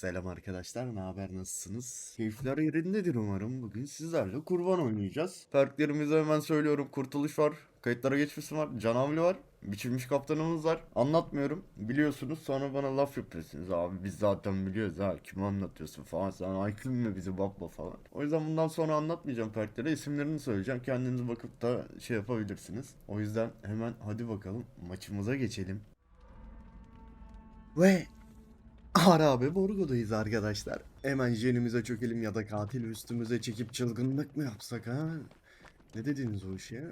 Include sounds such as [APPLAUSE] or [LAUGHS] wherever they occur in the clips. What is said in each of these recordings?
Selam arkadaşlar, ne haber, nasılsınız? Keyifler yerindedir umarım. Bugün sizlerle kurban oynayacağız. Perklerimizi hemen söylüyorum. Kurtuluş var, kayıtlara geçmesi var, canavli var, biçilmiş kaptanımız var. Anlatmıyorum, biliyorsunuz. Sonra bana laf yapıyorsunuz. Abi biz zaten biliyoruz ha, kime anlatıyorsun falan. Sen aykın mı bizi baba falan. O yüzden bundan sonra anlatmayacağım perklere. isimlerini söyleyeceğim. Kendiniz bakıp da şey yapabilirsiniz. O yüzden hemen hadi bakalım maçımıza geçelim. Ve Harabe Borgo'dayız arkadaşlar. Hemen jenimize çökelim ya da katil üstümüze çekip çılgınlık mı yapsak ha? Ne dediniz o işe?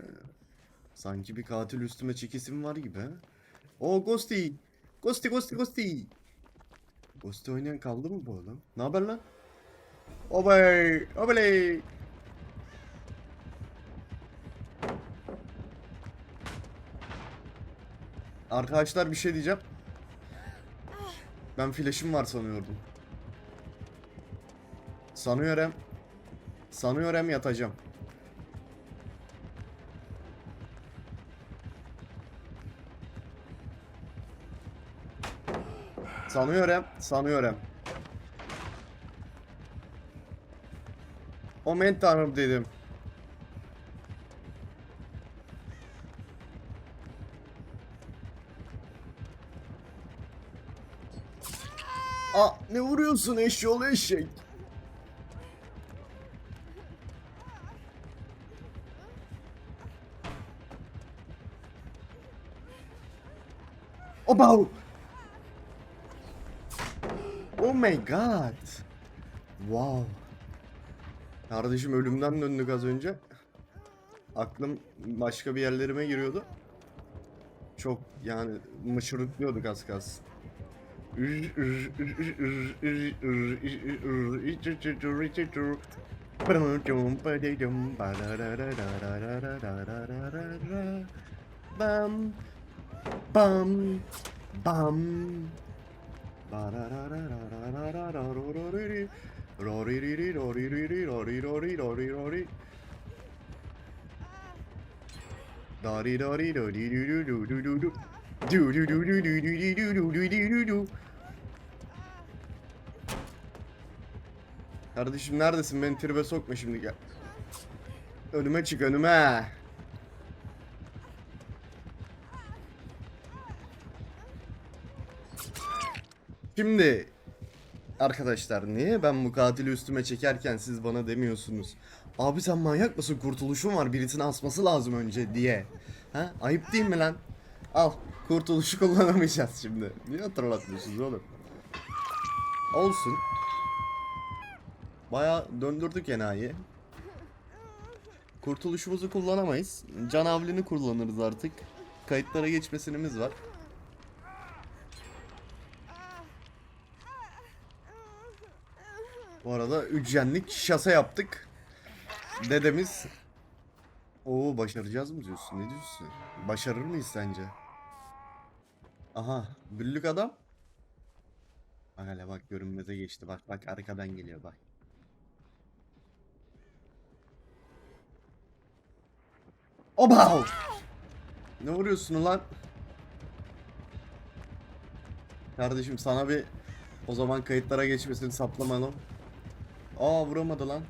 Sanki bir katil üstüme çekesim var gibi? O Ghosty! Ghosty Ghosty Ghosty! Ghosty oynayan kaldı mı bu oğlum? Ne haber lan? Obey! Obey! Arkadaşlar bir şey diyeceğim. Ben flash'im var sanıyordum. Sanıyorum. Sanıyorum yatacağım. Sanıyorum, sanıyorum. O men tanrım dedim. Aa ne vuruyorsun eşyol eşek? Oba! Oh my god. Wow. Kardeşim ölümden döndük az önce. Aklım başka bir yerlerime giriyordu. Çok yani mışırıklıyorduk az kalsın. Bum, bum, bum. Kardeşim neredesin? Beni tribe sokma şimdi gel. Önüme çık önüme. Şimdi arkadaşlar niye ben bu katili üstüme çekerken siz bana demiyorsunuz? Abi sen manyak mısın? Kurtuluşun var. Birisini asması lazım önce diye. Ha? Ayıp değil mi lan? Al. Kurtuluşu [LAUGHS] kullanamayacağız şimdi. Niye hatırlatmıyorsunuz oğlum? Olsun. Baya döndürdük enayi. Kurtuluşumuzu kullanamayız. Can avlini kullanırız artık. Kayıtlara geçmesinimiz var. Bu arada ücyenlik şase yaptık. Dedemiz Oo başaracağız mı diyorsun? Ne diyorsun? Başarır mıyız sence? Aha, büllük adam. Hele bak görünmeze geçti. Bak bak arkadan geliyor bak. Oba! Ne vuruyorsun ulan? Kardeşim sana bir o zaman kayıtlara geçmesini saplamalım. Aa vuramadı lan.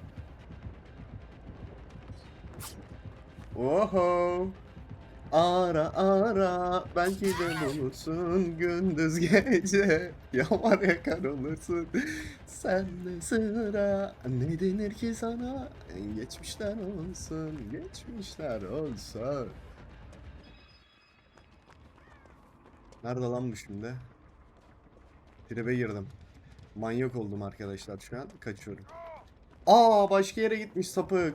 Oho. Ara ara belki de bulursun gündüz gece. Yamar yakar olursun. Sen de sıra. Ne denir ki sana? Geçmişler olsun geçmişler olsun. Nerede lan bu şimdi? Tribe girdim. Manyak oldum arkadaşlar. Şu an kaçıyorum. Aa başka yere gitmiş sapık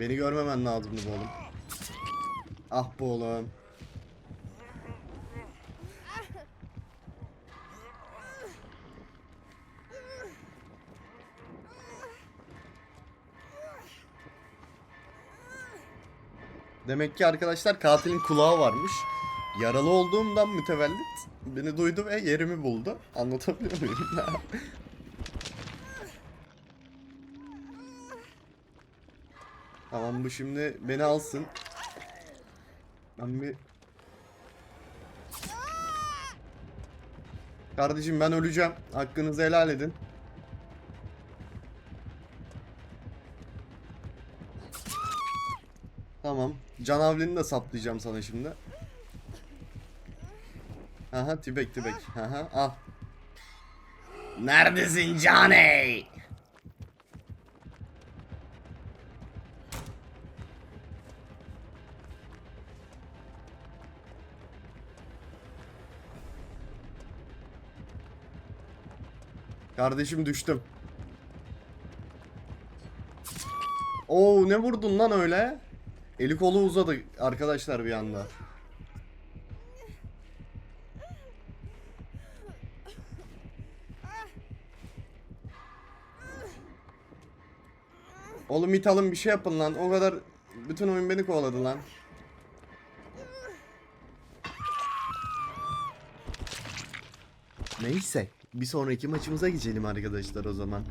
Beni görmemen lazımdı bu oğlum. Ah bu oğlum. Demek ki arkadaşlar katilin kulağı varmış. Yaralı olduğumdan mütevellit beni duydu ve yerimi buldu. Anlatabiliyor muyum? [LAUGHS] Tamam bu şimdi beni alsın. Ben bir... Kardeşim ben öleceğim. Hakkınızı helal edin. Tamam. Canavlini de saplayacağım sana şimdi. Aha tibek tibek. Aha al. Neredesin Caney? Kardeşim düştüm. Oo ne vurdun lan öyle? Eli kolu uzadı arkadaşlar bir anda. Oğlum it alın bir şey yapın lan. O kadar bütün oyun beni kovaladı lan. Neyse. Bir sonraki maçımıza geçelim arkadaşlar o zaman.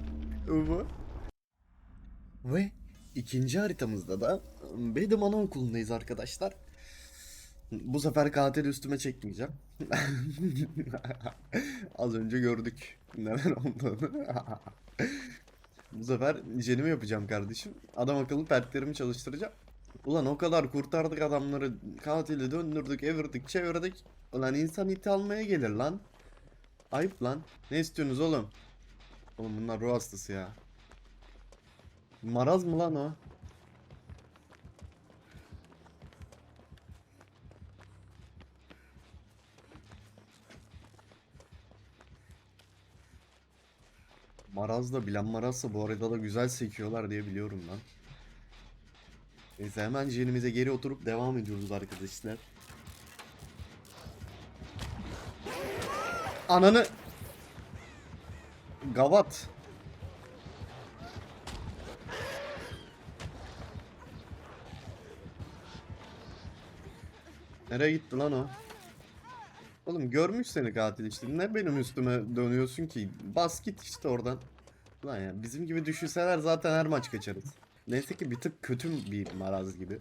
Bu. Ve ikinci haritamızda da Bedim Anaokulu'ndayız arkadaşlar. Bu sefer katil üstüme çekmeyeceğim. [LAUGHS] Az önce gördük neler olduğunu. Bu sefer jenimi yapacağım kardeşim. Adam akıllı perklerimi çalıştıracağım. Ulan o kadar kurtardık adamları. Katili döndürdük, evirdik, çevirdik. Ulan insan iti almaya gelir lan. Ayıp lan. Ne istiyorsunuz oğlum? Oğlum bunlar ruh hastası ya. Maraz mı lan o? Maraz da bilen marazsa bu arada da güzel sekiyorlar diye biliyorum lan. Neyse hemen jenimize geri oturup devam ediyoruz arkadaşlar. Ananı Gavat Nereye gitti lan o? Oğlum görmüş seni katil işte. Ne benim üstüme dönüyorsun ki? Bas git işte oradan. Lan ya bizim gibi düşünseler zaten her maç kaçarız. Neyse ki bir tık kötü bir maraz gibi.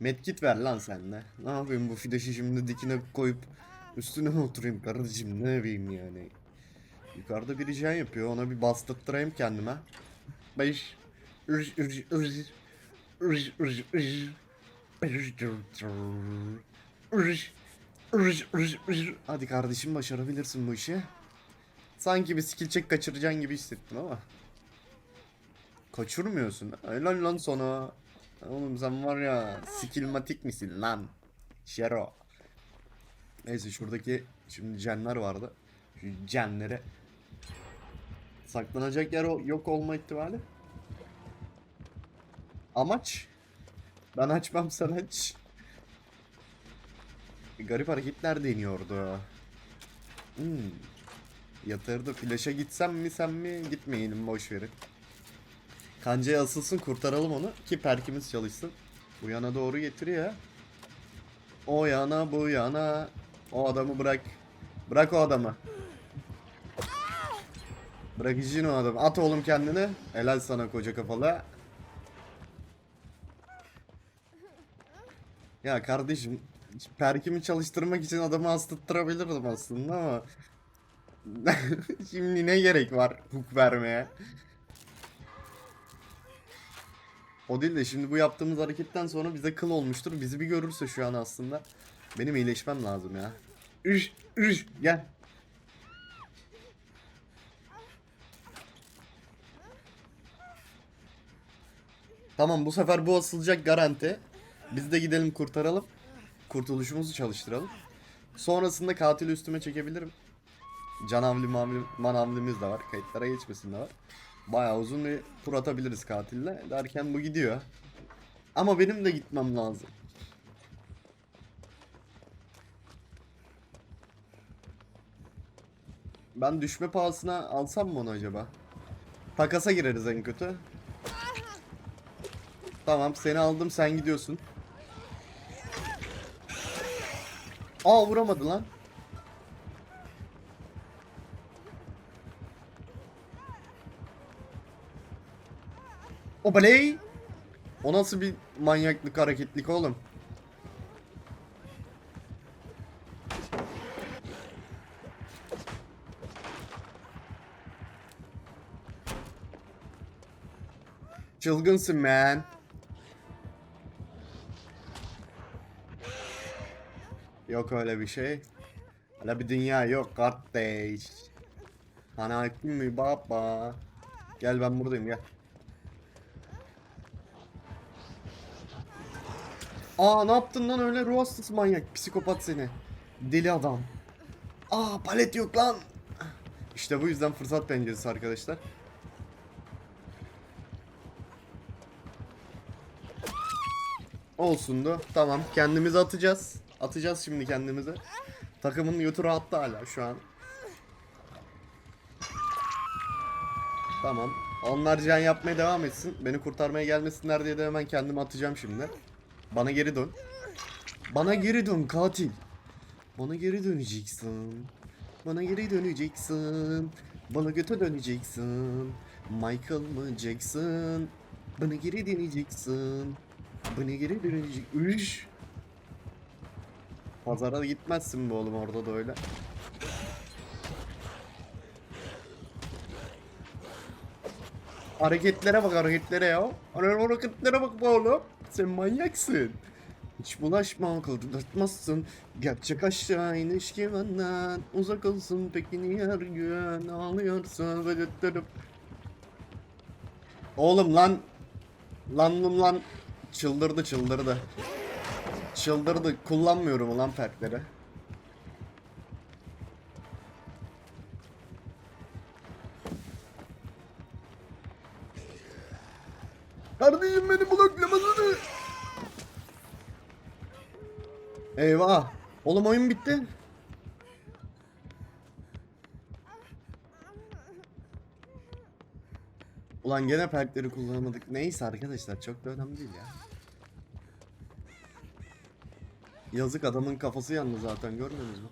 Medkit ver lan sen de. Ne yapayım bu fideşi şimdi dikine koyup üstüne mi oturayım kardeşim ne yapayım yani. Yukarıda bir rica yapıyor ona bir bastırttırayım kendime. Beş. Ürş. Hadi kardeşim başarabilirsin bu işi. Sanki bir skill check kaçıracaksın gibi hissettim ama. Kaçırmıyorsun. Helal lan sana. Oğlum sen var ya skillmatik misin lan? Şero. Neyse şuradaki şimdi cenler vardı. Şu cenlere saklanacak yer yok olma ihtimali. Amaç? Ben açmam sen aç. Garip hareketler deniyordu. Hmm. Yatırdı. Flash'a gitsem mi sen mi? Gitmeyelim boş verin. Kancaya asılsın kurtaralım onu ki perkimiz çalışsın. Bu yana doğru getiriyor. O yana bu yana. O adamı bırak. Bırak o adamı. Bırak işin o adamı. At oğlum kendini. Helal sana koca kafalı. Ya kardeşim perkimi çalıştırmak için adamı hastırtırabilirdim aslında ama [LAUGHS] Şimdi ne gerek var hook vermeye? O değil de şimdi bu yaptığımız hareketten sonra bize kıl olmuştur. Bizi bir görürse şu an aslında. Benim iyileşmem lazım ya. Üş, üş, gel. Tamam bu sefer bu asılacak garanti. Biz de gidelim kurtaralım. Kurtuluşumuzu çalıştıralım. Sonrasında katili üstüme çekebilirim. Canavli mavli manavlimiz de var. Kayıtlara geçmesin de var. Bayağı uzun bir tur atabiliriz katille. Derken bu gidiyor. Ama benim de gitmem lazım. Ben düşme pahasına alsam mı onu acaba? Takasa gireriz en kötü. Tamam seni aldım sen gidiyorsun. Aa vuramadı lan. Obaley! O nasıl bir manyaklık hareketlik oğlum? Çılgınsın man. Yok öyle bir şey. Öyle bir dünya yok kardeş. Ana mi baba? Gel ben buradayım gel. Aa ne yaptın lan öyle ruh hastası manyak psikopat seni. Deli adam. Aa palet yok lan. İşte bu yüzden fırsat penceresi arkadaşlar. Olsundu. Tamam kendimizi atacağız. Atacağız şimdi kendimizi. Takımın götü rahatta hala şu an. Tamam. Onlar can yapmaya devam etsin. Beni kurtarmaya gelmesinler diye de hemen kendimi atacağım şimdi. Bana geri dön. Bana geri dön katil. Bana geri döneceksin. Bana geri döneceksin. Bana göte döneceksin. Michael mı Jackson? Bana geri döneceksin. Bana geri dönecek. Üş. Pazara gitmezsin bu oğlum orada da öyle. Hareketlere bak hareketlere ya. Hareketlere bak be oğlum. Sen manyaksın. Hiç bulaşma kaldırtmazsın. Gerçek aşağı iniş güvenden. Uzak olsun peki niye her gün ağlıyorsun döttürüp. Oğlum lan. Lan lan lan. Çıldırdı çıldırdı. Çıldırdı. Kullanmıyorum ulan perkleri. Kardeşim beni bloklamasını. Eyvah. Oğlum oyun bitti. Ulan gene perkleri kullanamadık. Neyse arkadaşlar çok da önemli değil ya. Yazık adamın kafası yandı zaten görmüyorsunuz mu?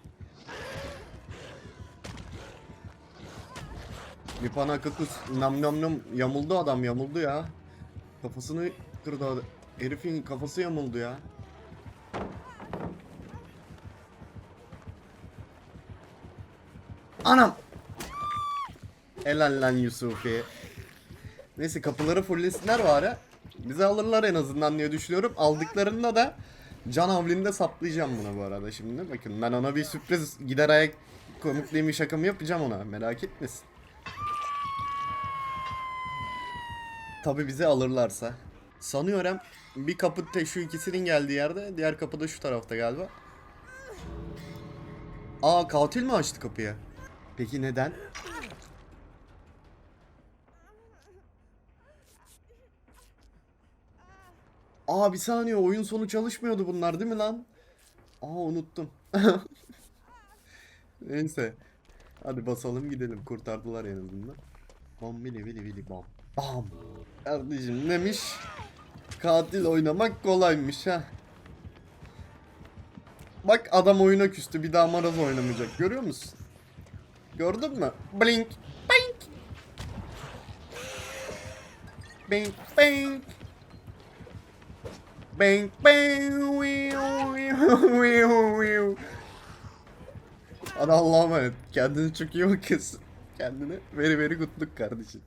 Mipana kakus nam nam nam yamuldu adam yamuldu ya. Kafasını kırdı. Herifin kafası yamuldu ya. Anam. Helal lan Yusufi. Neyse kapıları fulllesinler bari. Bizi alırlar en azından diye düşünüyorum. Aldıklarında da can havlinde saplayacağım buna bu arada şimdi. Bakın ben ona bir sürpriz gider ayak komikliğimi bir şakamı yapacağım ona. Merak etmesin. Tabi bizi alırlarsa. Sanıyorum bir kapı şu ikisinin geldiği yerde diğer kapı da şu tarafta galiba. Aa katil mi açtı kapıyı? Peki neden? Aa bir saniye oyun sonu çalışmıyordu bunlar değil mi lan? Aa unuttum. [LAUGHS] Neyse. Hadi basalım gidelim. Kurtardılar en azından. Bam bili bili bili bam. Bam. Kardeşim demiş. Katil oynamak kolaymış ha. Bak adam oyuna küstü. Bir daha maraz oynamayacak. Görüyor musun? Gördün mü? Blink. Blink. Blink. Blink. Bang bang. Hadi Allah'a emanet. Kendine çok iyi bak kız. Kendine very good look kardeşim.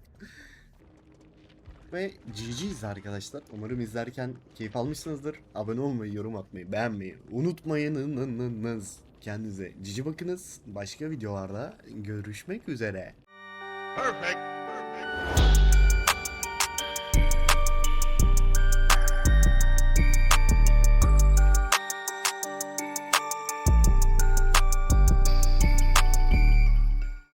Ve GG'yiz arkadaşlar. Umarım izlerken keyif almışsınızdır. Abone olmayı, yorum atmayı, beğenmeyi unutmayınız. Kendinize cici bakınız. Başka videolarda görüşmek üzere. Perfect.